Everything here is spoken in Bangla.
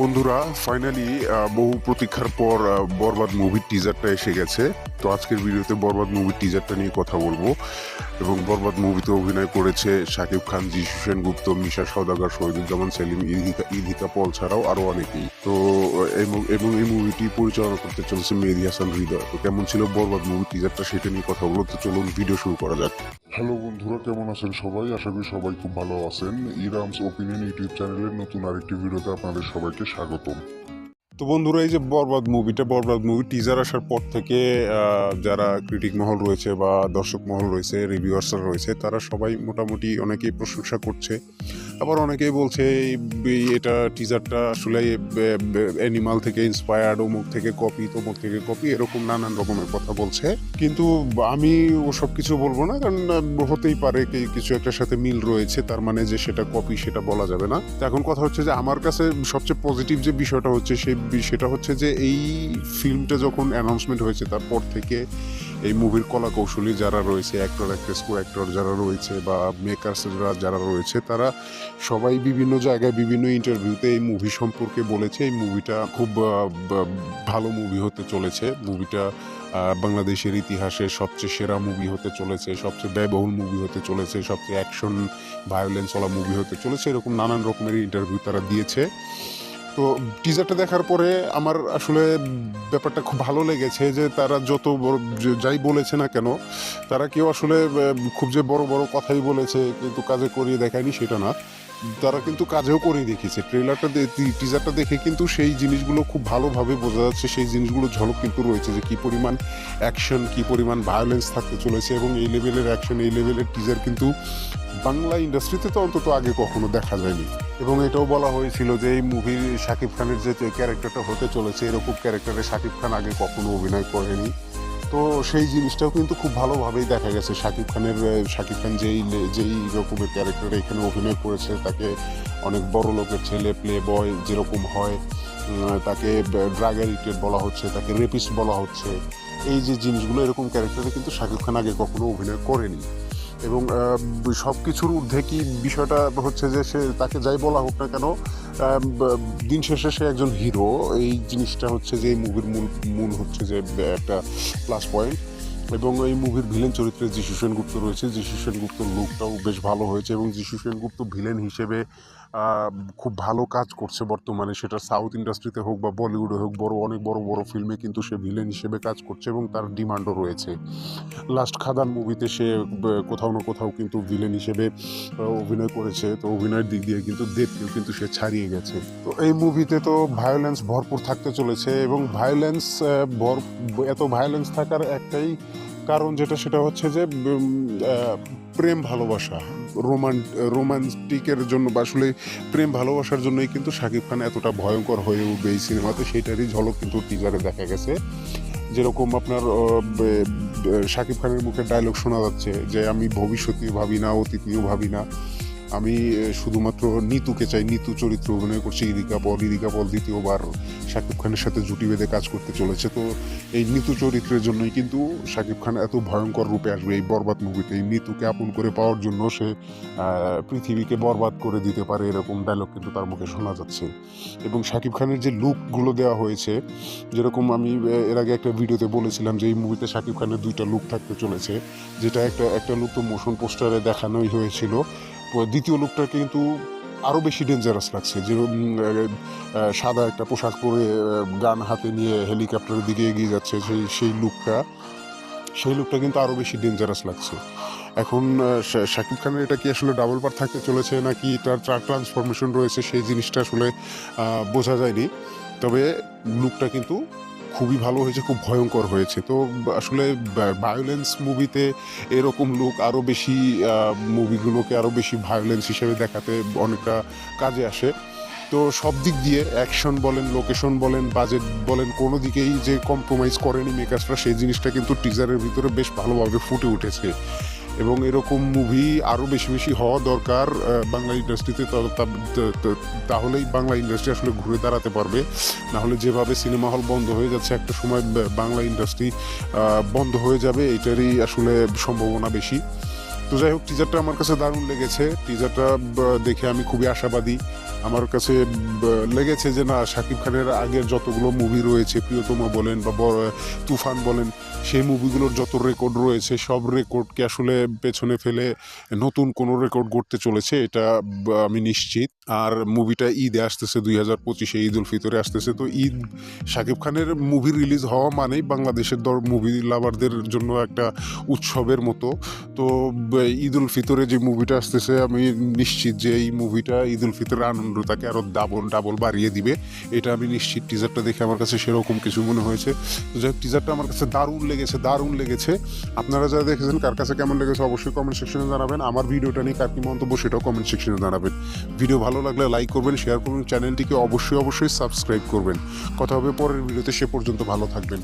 বন্ধুরা ফাইনালি বহু প্রতীক্ষার পর বরবাদ মুভির টিজারটা এসে গেছে। তো আজকের ভিডিওতে বরবাদ মুভির টিজারটা নিয়ে কথা বলব। এবং বরবাদ মুভিতে অভিনয় করেছে শাকিব খান, যিশু সেনগুপ্ত মিশা সওদাগর, শহীদুজ্জামান সেলিম ইদিকা ইদিকা পল ছাড়াও আরও অনেকেই। তো এবং এই মুভিটি পরিচালনা করতে চলেছে মেহেদি হাসান হৃদয়। তো কেমন ছিল বরবাদ মুভি টিজারটা সেটা নিয়ে কথা বলব। তো চলুন ভিডিও শুরু করা যাক। হ্যালো বন্ধুরা, কেমন আছেন সবাই? আশা করি সবাই খুব ভালো আছেন। ইরামস ওপিনিয়ন ইউটিউব চ্যানেলের নতুন আরেকটি ভিডিওতে আপনাদের সবাইকে স্বাগতম। তো বন্ধুরা, এই যে বরবাদ মুভিটা বরবাদ মুভি টিজার আসার পর থেকে যারা ক্রিটিক মহল রয়েছে বা দর্শক মহল রয়েছে রিভিউয়ার্সরা রয়েছে, তারা সবাই মোটামুটি অনেকেই প্রশংসা করছে। আবার অনেকেই বলছে এটা টিজারটা আসলে অ্যানিমাল থেকে ইন্সপায়ার্ড অমুক থেকে কপি তমুক থেকে কপি এরকম নানান রকমের কথা বলছে। কিন্তু আমি ওসব কিছু বলব না, কারণ হতেই পারে কিছু একটার সাথে মিল রয়েছে, তার মানে যে সেটা কপি সেটা বলা যাবে না। এখন কথা হচ্ছে যে, আমার কাছে সবচেয়ে পজিটিভ যে বিষয়টা হচ্ছে, সেই সেটা হচ্ছে যে এই ফিল্মটা যখন অ্যানাউন্সমেন্ট হয়েছে, তারপর থেকে এই মুভির কলা কৌশলী যারা রয়েছে অ্যাক্টর অ্যাক্ট্রেস কো অ্যাক্টর যারা রয়েছে বা মেকার্সরা যারা রয়েছে, তারা সবাই বিভিন্ন জায়গায় বিভিন্ন ইন্টারভিউতে এই মুভি সম্পর্কে বলেছে। এই মুভিটা খুব ভালো মুভি হতে চলেছে। মুভিটা বাংলাদেশের ইতিহাসে সবচেয়ে সেরা মুভি হতে চলেছে, সবচেয়ে ব্যয়বহুল মুভি হতে চলেছে, সবচেয়ে অ্যাকশন ভায়োলেন্স ওলা মুভি হতে চলেছে, এরকম নানান রকমের ইন্টারভিউ তারা দিয়েছে। তো টিজারটা দেখার পরে আমার আসলে ব্যাপারটা খুব ভালো লেগেছে যে তারা যত বড় যাই বলেছে না কেন, তারা কেউ আসলে খুব যে বড় বড় কথাই বলেছে, কিন্তু কাজে করিয়ে দেখায়নি সেটা না। তারা কিন্তু কাজেও করে দেখিয়েছে। ট্রেলারটা টিজারটা দেখে কিন্তু সেই জিনিসগুলো খুব ভালোভাবে বোঝা যাচ্ছে, সেই জিনিসগুলো ঝলক কিন্তু রয়েছে যে কি পরিমাণ অ্যাকশন কি পরিমাণ ভায়োলেন্স থাকতে চলেছে এবং এই লেভেলের অ্যাকশন এই লেভেলের টিজার কিন্তু বাংলা ইন্ডাস্ট্রিতে তো অন্তত আগে কখনো দেখা যায়নি। এবং এটাও বলা হয়েছিল যে এই মুভির শাকিব খানের যে ক্যারেক্টারটা হতে চলেছে, এরকম ক্যারেক্টারে শাকিব খান আগে কখনো অভিনয় করেনি। তো সেই জিনিসটাও কিন্তু খুব ভালোভাবেই দেখা গেছে। শাকিব খানের শাকিব খান যেই যেই রকমের ক্যারেক্টারে এখানে অভিনয় করেছে, তাকে অনেক বড় লোকের ছেলে প্লে বয় যেরকম হয় তাকে ড্রাগ অ্যাডিক্টেড বলা হচ্ছে, তাকে রেপিস্ট বলা হচ্ছে। এই যে জিনিসগুলো এরকম ক্যারেক্টারে কিন্তু শাকিব খান আগে কখনো অভিনয় করেনি। এবং সব কিছুর ঊর্ধ্বে কি বিষয়টা হচ্ছে যে সে তাকে যাই বলা হোক না কেন দিন শেষে সে একজন হিরো। এই জিনিসটা হচ্ছে যে এই মুভির মূল মূল হচ্ছে যে, একটা প্লাস পয়েন্ট এবং এই মুভির ভিলেন চরিত্রে যিশু সেনগুপ্ত রয়েছে। যিশু সেনগুপ্তর লুকটাও বেশ ভালো হয়েছে এবং যিশু সেনগুপ্ত ভিলেন হিসেবে খুব ভালো কাজ করছে বর্তমানে। সেটা সাউথ ইন্ডাস্ট্রিতে হোক বা বলিউডে হোক, বড়, অনেক বড় বড় ফিল্মে কিন্তু সে ভিলেন হিসেবে কাজ করছে এবং তার ডিমান্ডও রয়েছে। লাস্ট খাদান মুভিতে সে কোথাও না কোথাও কিন্তু ভিলেন হিসেবে অভিনয় করেছে। তো অভিনয়ের দিক দিয়ে কিন্তু দেবকেও কিন্তু সে ছাড়িয়ে গেছে। তো এই মুভিতে তো ভায়োলেন্স ভরপুর থাকতে চলেছে এবং ভায়োলেন্স ভর, এত ভায়োলেন্স থাকার একটাই কারণ যেটা, সেটা হচ্ছে যে প্রেম ভালোবাসা, রোমান, রোমান্টিকের জন্য বা আসলে প্রেম ভালোবাসার জন্যই কিন্তু শাকিব খান এতটা ভয়ঙ্কর হয়ে উঠবে এই সিনেমাতে। সেটারই ঝলক কিন্তু টিজারে দেখা গেছে। যেরকম আপনার শাকিব খানের মুখে ডায়লগ শোনা যাচ্ছে যে, আমি ভবিষ্যতেও ভাবি না অতীত নিয়েও ভাবি না। আমি শুধুমাত্র নিতুকে চাই, নিতু চরিত্র অভিনয় করছি ইদিকা পল ইদিকা পল দ্বিতীয়বার শাকিব খানের সাথে জুটি বেঁধে কাজ করতে চলেছে। তো এই নিতু চরিত্রের জন্যই কিন্তু শাকিব খান এত ভয়ঙ্কর রূপে আসবে এই বরবাদ মুভিতে এই নিতুকে আপন করে পাওয়ার জন্য সে পৃথিবীকে বরবাদ করে দিতে পারে এরকম ডায়লগ কিন্তু তার মুখে শোনা যাচ্ছে। এবং শাকিব খানের যে লুকগুলো দেওয়া হয়েছে, যেরকম আমি এর আগে একটা ভিডিওতে বলেছিলাম যে এই মুভিতে শাকিব খানের দুইটা লুক থাকতে চলেছে। যেটা একটা একটা লুক তো মোশন পোস্টারে দেখানোই হয়েছিল। দ্বিতীয় লুকটা কিন্তু আরও বেশি ডেঞ্জারাস লাগছে। যে সাদা একটা পোশাক পরে গান হাতে নিয়ে হেলিকপ্টারের দিকে এগিয়ে যাচ্ছে সেই সেই লুকটা। সেই লুকটা কিন্তু আরও বেশি ডেঞ্জারাস লাগছে। এখন শাকিব খানের এটা কি আসলে ডাবল পার থাকতে চলেছে নাকি তার চার ট্রান্সফরমেশন রয়েছে সেই জিনিসটা আসলে বোঝা যায়নি। তবে লুকটা কিন্তু খুবই ভালো হয়েছে, খুব ভয়ঙ্কর হয়েছে। তো আসলে ভায়োলেন্স মুভিতে এরকম লোক আরও বেশি মুভিগুলোকে আরও বেশি ভায়োলেন্স হিসেবে দেখাতে অনেকটা কাজে আসে। তো সব দিক দিয়ে অ্যাকশন বলেন লোকেশন বলেন বাজেট বলেন, কোনো দিকেই যে কম্প্রোমাইজ করেনি মেকার্সরা সেই জিনিসটা কিন্তু টিজারের ভিতরে বেশ ভালোভাবে ফুটে উঠেছে। এবং এরকম মুভি আরও বেশি বেশি হওয়া দরকার বাংলা ইন্ডাস্ট্রিতে তাহলেই বাংলা ইন্ডাস্ট্রি আসলে ঘুরে দাঁড়াতে পারবে। নাহলে যেভাবে সিনেমা হল বন্ধ হয়ে যাচ্ছে, একটা সময় বাংলা ইন্ডাস্ট্রি বন্ধ হয়ে যাবে, এটারই আসলে সম্ভাবনা বেশি। তো যাই হোক টিজারটা আমার কাছে দারুণ লেগেছে। টিজারটা দেখে আমি খুবই আশাবাদী। আমার কাছে লেগেছে যে, না, শাকিব খানের আগের যতগুলো মুভি রয়েছে, প্রিয়তমা বলেন বা তুফান বলেন সেই মুভিগুলোর যত রেকর্ড রয়েছে, সব রেকর্ডকে আসলে পেছনে ফেলে নতুন কোনো রেকর্ড গড়তে চলেছে, এটা আমি নিশ্চিত। আর মুভিটা ঈদে আসতেছে, দুই হাজার পঁচিশে ঈদ উল ফিতরে আসতেছে। তো ঈদ, শাকিব খানের মুভি রিলিজ হওয়া মানেই বাংলাদেশের দর মুভি লাভারদের জন্য একটা উৎসবের মতো। তো ঈদ উল ফিতরে যে মুভিটা আসতেছে, আমি নিশ্চিত যে এই মুভিটা ঈদ উল ফিতরের আনন্দটাকে আরও ডাবল ডাবল বাড়িয়ে দিবে। এটা আমি নিশ্চিত টিজারটা দেখে আমার কাছে সেরকম কিছু মনে হয়েছে। তো যাই টিজারটা আমার কাছে দারুণ লেগেছে, দারুণ লেগেছে। আপনারা যারা দেখেছেন কার কাছে কেমন লেগেছে অবশ্যই কমেন্ট সেকশনে জানাবেন। আমার ভিডিওটা নিয়ে কার কি মন্তব্য সেটাও কমেন্ট সেকশনে জানাবেন। ভিডিও ভালো লাগলে লাইক করবেন শেয়ার করবেন চ্যানেলটিকে অবশ্যই অবশ্যই সাবস্ক্রাইব করবেন। কথা হবে পরের ভিডিওতে, সে পর্যন্ত ভালো থাকবেন।